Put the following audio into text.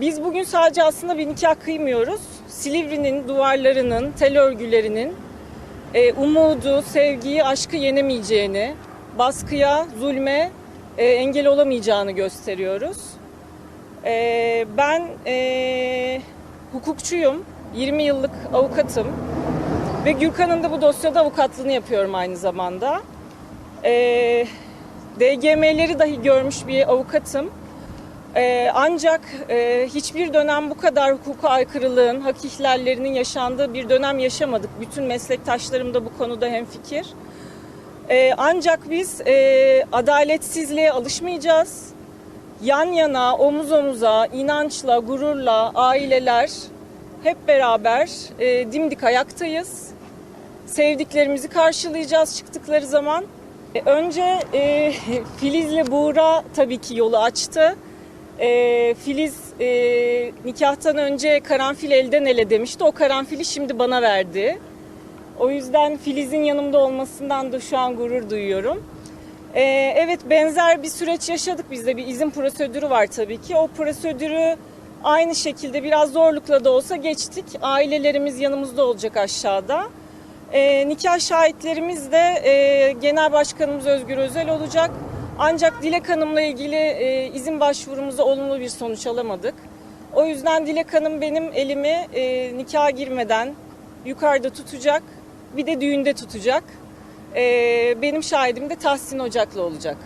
Biz bugün sadece aslında bir nikah kıymıyoruz. Silivri'nin duvarlarının, tel örgülerinin e, umudu, sevgiyi, aşkı yenemeyeceğini, baskıya, zulme e, engel olamayacağını gösteriyoruz. E, ben e, hukukçuyum, 20 yıllık avukatım ve Gürkan'ın da bu dosyada avukatlığını yapıyorum aynı zamanda. E, DGM'leri dahi görmüş bir avukatım. Ee, ancak e, hiçbir dönem bu kadar hukuka aykırılığın, hak ihlallerinin yaşandığı bir dönem yaşamadık. Bütün meslektaşlarım da bu konuda hemfikir. Ee, ancak biz e, adaletsizliğe alışmayacağız. Yan yana, omuz omuza, inançla, gururla aileler hep beraber e, dimdik ayaktayız. Sevdiklerimizi karşılayacağız çıktıkları zaman. Önce e, Filiz'le Buğra tabii ki yolu açtı. E, Filiz e, nikahtan önce karanfil elden ele demişti. O karanfili şimdi bana verdi. O yüzden Filiz'in yanımda olmasından da şu an gurur duyuyorum. E, evet benzer bir süreç yaşadık biz de bir izin prosedürü var tabii ki. O prosedürü aynı şekilde biraz zorlukla da olsa geçtik. Ailelerimiz yanımızda olacak aşağıda. E, nikah şahitlerimiz de e, Genel Başkanımız Özgür Özel olacak. Ancak Dilek Hanım'la ilgili e, izin başvurumuza olumlu bir sonuç alamadık. O yüzden Dilek Hanım benim elimi e, nikaha girmeden yukarıda tutacak. Bir de düğünde tutacak. E, benim şahidim de Tahsin Ocak'la olacak.